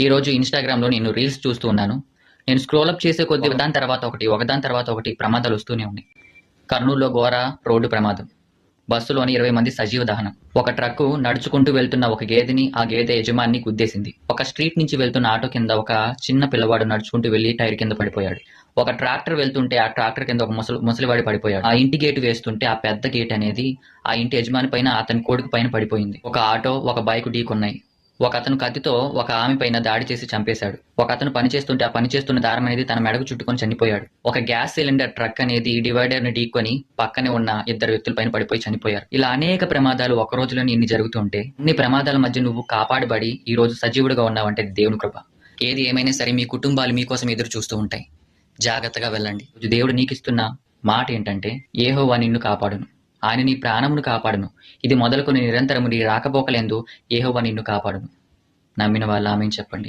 ఈ రోజు ఇన్స్టాగ్రామ్లో నేను రీల్స్ చూస్తూ ఉన్నాను. నేను స్క్రోల్ అప్ చేసే కొద్ది ఒకదాని తర్వాత ఒకటి ఒకదాని తర్వాత ఒకటి ప్రమాదాలు వస్తూనే ఉన్నాయి. కర్నూలులో ఘోర రోడ్డు ప్రమాదం. బస్సులోని ఇరవై మంది సజీవ దహనం. ఒక ట్రక్కు నడుచుకుంటూ వెళ్తున్న ఒక గేదెని ఆ గేదె యజమాని గుద్దేసింది. ఒక స్ట్రీట్ నుంచి వెళ్తున్న ఆటో కింద ఒక చిన్న పిల్లవాడు నడుచుకుంటూ వెళ్ళి టైర్ కింద పడిపోయాడు. ఒక ట్రాక్టర్ వెళ్తుంటే ఆ ట్రాక్టర్ కింద ఒక ముసలి ముసలివాడి పడిపోయాడు. ఆ ఇంటి గేటు వేస్తుంటే ఆ పెద్ద గేట్ అనేది ఆ ఇంటి యజమాని పైన అతని కొడుకు పైన పడిపోయింది. ఒక ఆటో ఒక బైక్ ఢీకొన్నాయి. ఒక అతను కత్తితో ఒక ఆమె పైన దాడి చేసి చంపేశాడు. ఒక అతను పనిచేస్తుంటే ఆ పనిచేస్తున్న దారం అనేది తన మెడకు చుట్టుకొని చనిపోయాడు. ఒక గ్యాస్ సిలిండర్ ట్రక్ అనేది డివైడర్ని ఢీకొని పక్కనే ఉన్న ఇద్దరు వ్యక్తుల పైన పడిపోయి చనిపోయారు. ఇలా అనేక ప్రమాదాలు ఒక రోజులోనే ఇన్ని జరుగుతుంటే ఇన్ని ప్రమాదాల మధ్య నువ్వు కాపాడబడి ఈ రోజు సజీవుడిగా ఉన్నావంటే దేవుని కృప. ఏది ఏమైనా సరే మీ కుటుంబాలు మీకోసం ఎదురు చూస్తూ ఉంటాయి. జాగ్రత్తగా వెళ్ళండి. దేవుడు నీకు ఇస్తున్న మాట ఏంటంటే ఏహోవా నిన్ను కాపాడును. ఆయన నీ ప్రాణమును కాపాడును. ఇది మొదలుకొని నిరంతరము నీ రాకపోకలేందు ఏహోవా నిన్ను కాపాడును. నమ్మిన వాళ్ళు ఆమె చెప్పండి.